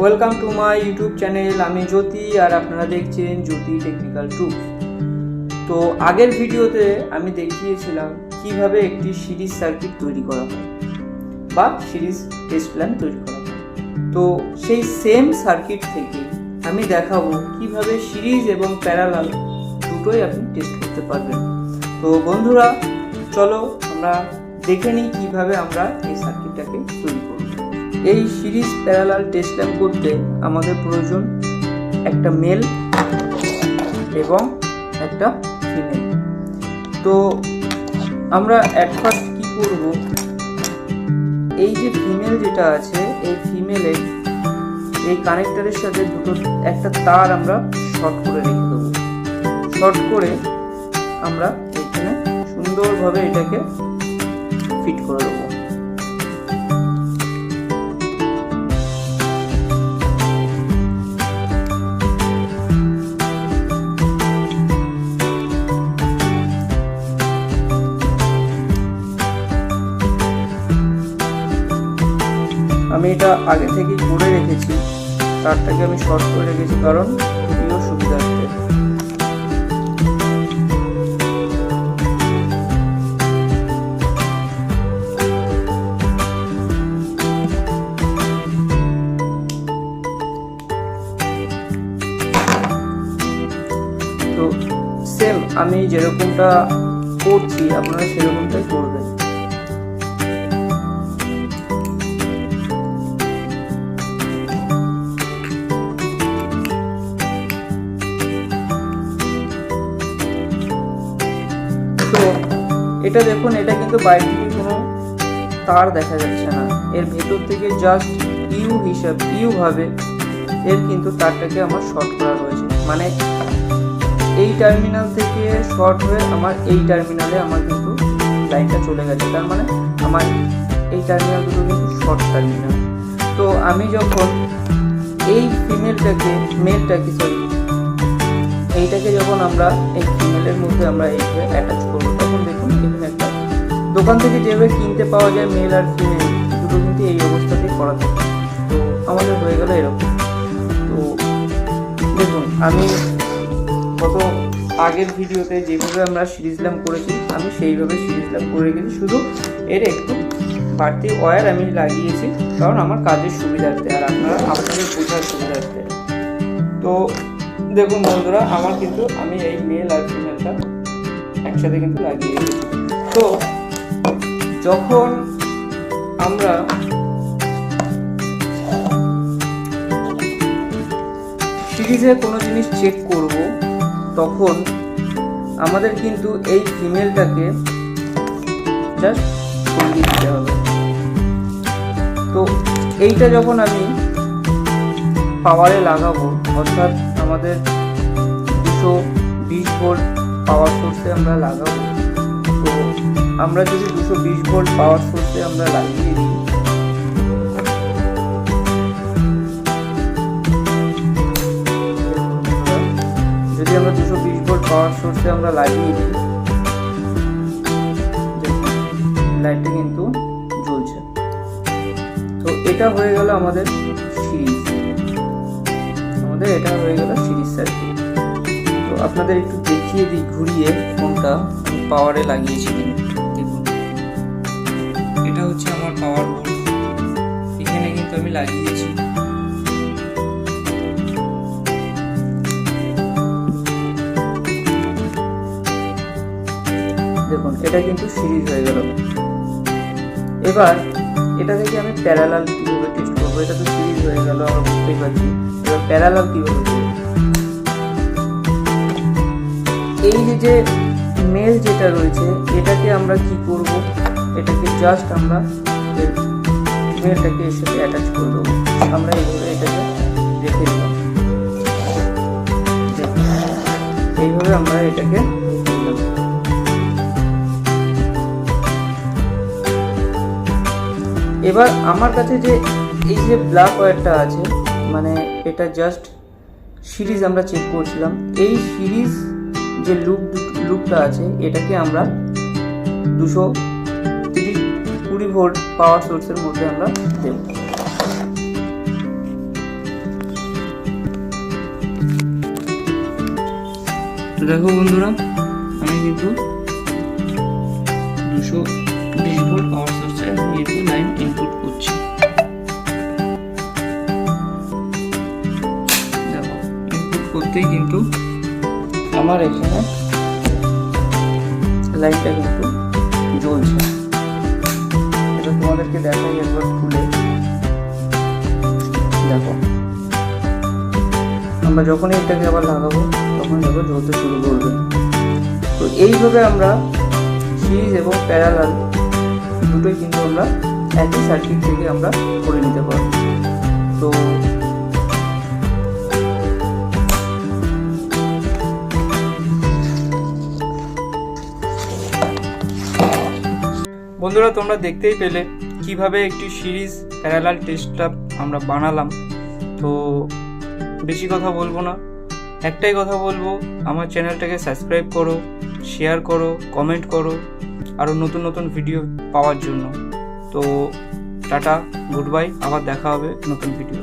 Welcome to my YouTube channel আমি জ্যোতি আর আপনারা দেখছেন জ্যোতি টেকনিক্যাল টুলস তো আগের ভিডিওতে আমি দেখিয়েছিলাম কীভাবে একটি সিরিজ সার্কিট তৈরি করা হয় বা সিরিজ টেস্ট প্ল্যান তৈরি করা হয়। তো সেই সেম সার্কিট থেকে আমি দেখাবো কীভাবে সিরিজ এবং প্যারালাল দুটোই আপনি টেস্ট করতে পারবেন। তো বন্ধুরা, চলো আমরা দেখে নিই কীভাবে আমরা এই সার্কিটটাকে তৈরি করব। এই সিরিজ প্যারালাল টেস্ট ল্যাম্প করতে আমাদের প্রয়োজন একটা মেল এবং একটা ফিমেল। তো আমরা অ্যাট ফার্স্ট কী করব? এই যে ফিমেল যেটা আছে, এই ফিমেলের এই কানেক্টরের সাথে দুটো, একটা তার আমরা শর্ট করে রেখে দেবো। শর্ট করে আমরা এখানে সুন্দরভাবে এটাকে ফিট করে দেবো। আমি এটা আগে থেকেই করে রেখেছি। তারটাকে আমি শর্ট করে রেখেছি কারণ ভিডিও সুবিধার্থে তো সেম আমি যেরকমটা করছি, আপনারা সেরকমটাই করবেন। এটা দেখুন, এটা কিন্তু বাইরে থেকে কোনো তার দেখা যাচ্ছে না। এর ভেতর থেকে জাস্ট ইউ হিসাব ইউ ভাবে এর কিন্তু তারটাকে আমার শর্ট করা রয়েছে মানে এই টার্মিনাল থেকে শর্ট হয়ে আমার এই টার্মিনালে আমার কিন্তু লাইনটা চলে গেছে। তার মানে আমার এই টার্মিনাল দুটো কিন্তু শর্ট টার্মিনাল তো আমি যখন এই ফিমেলটাকে মেলটাকে সরি এইটাকে যখন আমরা এই ফিমেলের মধ্যে আমরা এইভাবে অ্যাটাচ করব দোকান থেকে যেভাবে কিনতে পাওয়া যায় মেল আর ফিমেল দুটো কিন্তু এই অবস্থাতেই করা থাকে। তো আমাদের হয়ে গেল এরকম। তো দেখুন, আমি গত আগের ভিডিওতে যেভাবে আমরা সিরিজ ল্যাম্প করেছি, আমি সেইভাবে সিরিজ ল্যাম্প করে রেখেছি। শুধু এর একটু বাড়তি ওয়্যার আমি লাগিয়েছি, কারণ আমার কাজের সুবিধার্থে আর আপনারা আপনাদের বোঝার সুবিধার্থে। তো দেখুন বন্ধুরা, আমার কিন্তু আমি এই মেল আর ফিমেলটা একসাথে কিন্তু লাগিয়ে তো যখন আমরা সিরিজে কোনো জিনিস চেক করব, তখন আমাদের কিন্তু এই ফিমেলটাকে জাস্ট দিতে হবে। তো এইটা যখন আমি পাওয়ারে লাগাবো, অর্থাৎ আমাদের দুশো বিশ ভোল্ট পাওয়ার সোর্সে আমরা লাগাবো আমরা যদি দুশো বিশ ভোল্ট পাওয়ার সোর্সে আমরা লাগিয়ে দিই। যদি আমরা দুশো বিশ ভোল্ট পাওয়ার সোর্সে আমরা লাগিয়ে দিই লাইটটা কিন্তু জ্বলছে। তো এটা হয়ে গেল আমাদের সিরিজ। আমাদের এটা হয়ে গেল সিরিজ সার্কিট তো আপনাদের একটু দেখিয়ে দিই, ঘুরিয়ে ফোনটা পাওয়ারে লাগিয়েছি কিনা। এটা হচ্ছে আমার পাওয়ার বোর্ড এখানে কিন্তু আমি লাগিয়েছি দেখুন, এটা কিন্তু সিরিজ হয়ে গেল। এবার এটা থেকে আমি প্যারালাল কীভাবে টেস্ট করব? এটা তো সিরিজ হয়ে গেল, আমরা বুঝতেই পারছি। এবার প্যারালাল কীভাবে করব? এই যে মেল যেটা রয়েছে, এটাকে আমরা কি করব? এটাকে জাস্ট আমরা এর মেলটাকে এর সাথে অ্যাটাচ করে দেবো। আমরা এইভাবে এটাকে রেখে দিলাম এইভাবে আমরা এটাকে এবার আমার কাছে যে এই যে ব্ল্যাক ওয়্যারটা আছে মানে এটা জাস্ট সিরিজ আমরা চেক করছিলাম, এই সিরিজ যে লুপ লুপটা আছে, এটাকে আমরা দুশো কুড়ি ভোল্ট পাওয়ার সোর্সের মধ্যে আমরা দেব। দেখো বন্ধুরা, আমি কিন্তু দুশো বিশ ভোল্ট পাওয়ার সোর্সে কিন্তু লাইন ইনপুট করছি। দেখো ইনপুট করতেই কিন্তু আমার এখানে লাইনটা কিন্তু জ্বলছে। এটা তোমাদেরকে দেখাই একবার খুলে। দেখো। আমরা যখনই এটাকে আবার লাগাবো, তখন দেখো জ্বলতে শুরু করবে। তো এইভাবে আমরা সিরিজ এবং প্যারালাল দুটোই কিন্তু আমরা একই সার্কিট থেকে আমরা করে নিতে পারব। তো বন্ধুরা, তোমরা দেখতেই পেলে কীভাবে একটি সিরিজ প্যারালাল টেস্টটা আমরা বানালাম। তো বেশি কথা বলব না। একটাই কথা বলব, আমার চ্যানেলটাকে সাবস্ক্রাইব করো, শেয়ার করো, কমেন্ট করো, আরও নতুন নতুন ভিডিও পাওয়ার জন্য। তো টাটা, গুড বাই, আবার দেখা হবে নতুন ভিডিও